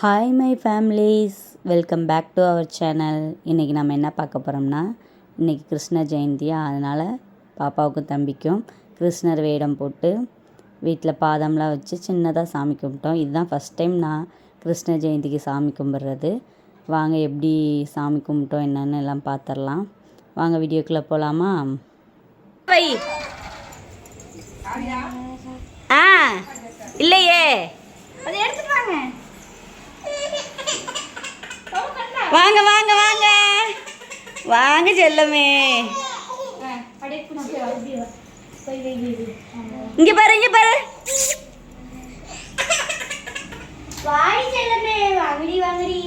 Hi my families welcome back to our channel இன்றைக்கி நம்ம என்ன பார்க்க போகிறோம்னா இன்றைக்கி கிருஷ்ண ஜெயந்தியா அதனால் பாப்பாவுக்கும் தம்பிக்கும் கிருஷ்ணர் வேடம் போட்டு வீட்டில் பாதம்லாம் வச்சு சின்னதாக சாமி கும்பிட்டோம். இதுதான் ஃபஸ்ட் டைம் நான் கிருஷ்ண ஜெயந்திக்கு சாமி கும்பிட்றது. வாங்க எப்படி சாமி கும்பிட்டோம் என்னென்னு எல்லாம் பார்த்துடலாம் வாங்க வீடியோக்குள்ளே போகலாமா ஆ இல்லையே. அதை எடுத்துட்டு வாங்க. வாங்க வாங்க வாங்க வாங்க செல்லமே. இங்க பாரு இங்க பாரு வாய் செல்லமே வாங்கடி வாங்கடி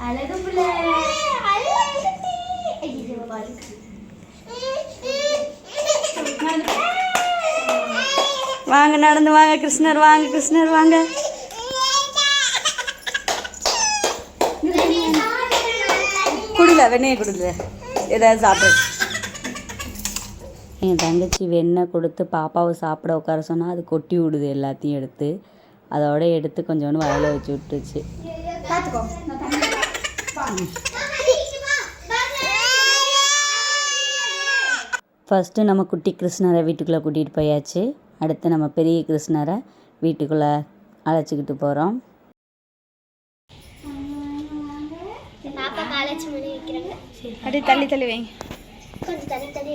அழகு புள்ள. வாங்க நடந்து வாங்க கிருஷ்ணர் வாங்க கிருஷ்ணர் வாங்க குடில வெண்ணெயை குடில. ஏதாவது சாப்பிடு. என் தங்கச்சி வெண்ணெய் கொடுத்து பாப்பாவை சாப்பிட உட்கார சொன்னால் அது கொட்டி விடுது எல்லாத்தையும் எடுத்து. அதோட எடுத்து கொஞ்சோண்டு வயல வச்சு தண்ணி ஃபஸ்ட்டு நம்ம குட்டி கிருஷ்ணரை வீட்டுக்குள்ளே கூட்டிகிட்டு போயாச்சு. அடுத்து நம்ம பெரிய கிருஷ்ணரை வீட்டுக்குள்ளே அழைச்சிக்கிட்டு போகிறோம் பாப்பா காலேஜ் மணி வைக்கிறாங்க. அப்படியே தள்ளி தள்ளி வைங்க. கொஞ்சம் தண்ணி தண்ணி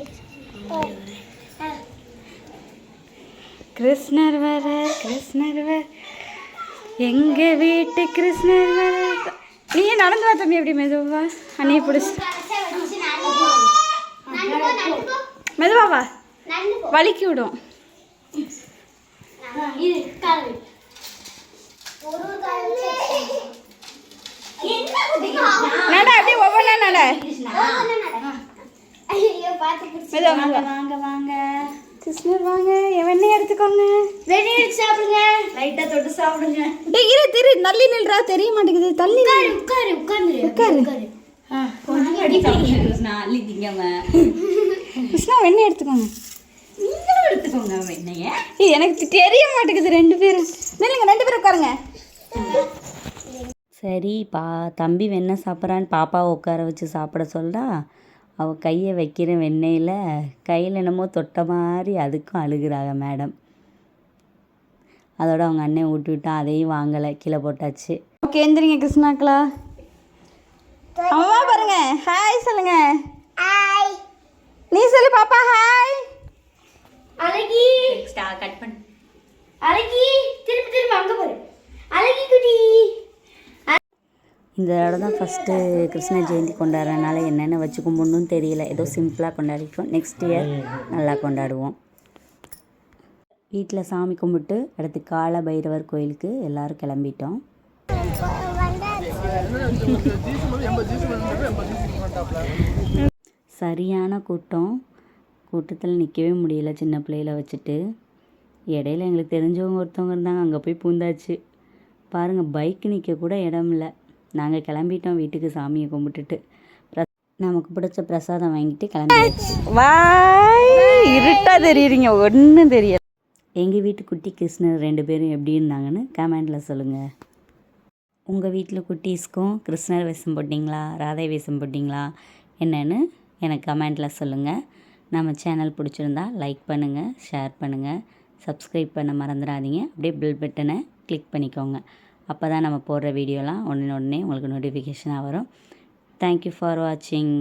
கிருஷ்ணர் வர கிருஷ்ணர் வர. எங்க வீட்டு கிருஷ்ணர் வர. நீ நடந்து வா தம்பி எப்படி மெதுவா அண்ணியை பிடிச்சி. மெதுவா வா. வலிக்கி விடும். ஒரு ஒரு கால் என்ன குதிக்கா நட அப்படியே ஒவ்வொன்றா நட வாங்க வாங்க கிருஷ்ணர் வாங்க. என் வெண்ணெய் எடுத்துக்கோங்க. எடுத்து சாப்பிடுங்க. லைட்டாக தொட்டு சாப்பிடுங்க. டேய் இரு திரு. நல்லி நில்றா. தெரிய மாட்டேங்குது. தள்ளி உட்காரு உட்காரு உட்காரு உட்காரு. உட்காரு. கிருஷ்ணா. அள்ளி திங்கங்க கிருஷ்ணா வெண்ணெய் எடுத்துக்கோங்க. நீங்களும் எடுத்துக்கோங்க வெண்ணெய. எனக்கு தெரிய மாட்டேங்குது. ரெண்டு பேரும். நில்லுங்க ரெண்டு பேரும் உட்காருங்க. சரி பா தம்பி வெண்ணெய் சாப்பிட்றான்னு பாப்பாவை உட்கார வச்சு சாப்பிட சொல்றா. அவள் கையை வைக்கிற வெண்ணெயில் கையில் என்னமோ தொட்ட மாதிரி அதுக்கும் அழுகுறாங்க மேடம். அதோட அவங்க அண்ணன் விட்டு விட்டா அதையும் வாங்கலை கீழே போட்டாச்சு. ஓகே எந்திரிங்க கிருஷ்ணாக்களா அம்மா பாருங்க ஹாய் சொல்லுங்க. ஹாய் நீ சொல்லு பாப்பா ஹாய் அழகி. கட் பண்ணு. அழகி திருப்பி திருப்பி அங்க பாரு அழகி குட்டி இந்த தடவை தான் ஃபஸ்ட்டு கிருஷ்ண ஜெயந்தி கொண்டாடுறதுனால என்னென்ன வச்சு கும்பிடணும்னு தெரியல. ஏதோ சிம்பிளாக கொண்டாடிட்டோம். நெக்ஸ்ட் இயர் நல்லா கொண்டாடுவோம். வீட்டில் சாமி கும்பிட்டு அடுத்து கால பைரவர் கோயிலுக்கு எல்லோரும் கிளம்பிட்டோம். சரியான கூட்டம். கூட்டத்தில் நிற்கவே முடியல சின்ன பிள்ளையில வச்சுட்டு. இடையில எங்களுக்கு தெரிஞ்சவங்க ஒருத்தவங்க இருந்தாங்க. அங்கே போய் பூந்தாச்சு. பாருங்கள் பைக் நிற்க கூட இடம் இல்லை. நாங்கள் கிளம்பிட்டோம் வீட்டுக்கு சாமியை கும்பிட்டுட்டு. நமக்கு பிடிச்ச பிரசாதம் வாங்கிட்டு கிளம்பியாச்சு. வாய் இருட்டாக தெரியுறீங்க ஒன்றும் தெரியல எங்கள் வீட்டு குட்டி கிருஷ்ணர் ரெண்டு பேரும் எப்படி இருந்தாங்கன்னு கமெண்டில் சொல்லுங்கள் உங்கள் வீட்டில் குட்டீஸ்க்கும் கிருஷ்ணர் வேஷம் போட்டிங்களா ராதை வேஷம் போட்டிங்களா என்னன்னு எனக்கு கமெண்டில் சொல்லுங்கள் நம்ம சேனல் பிடிச்சிருந்தா லைக் பண்ணுங்கள் ஷேர் பண்ணுங்கள் சப்ஸ்கிரைப் பண்ண மறந்துடாதீங்க. அப்படியே பில் பட்டனை கிளிக் பண்ணிக்கோங்க. அப்போ தான் நம்ம போடுற வீடியோலாம் உடனே உடனே உங்களுக்கு நோட்டிஃபிகேஷனாக வரும். தேங்க்யூ ஃபார் வாட்சிங்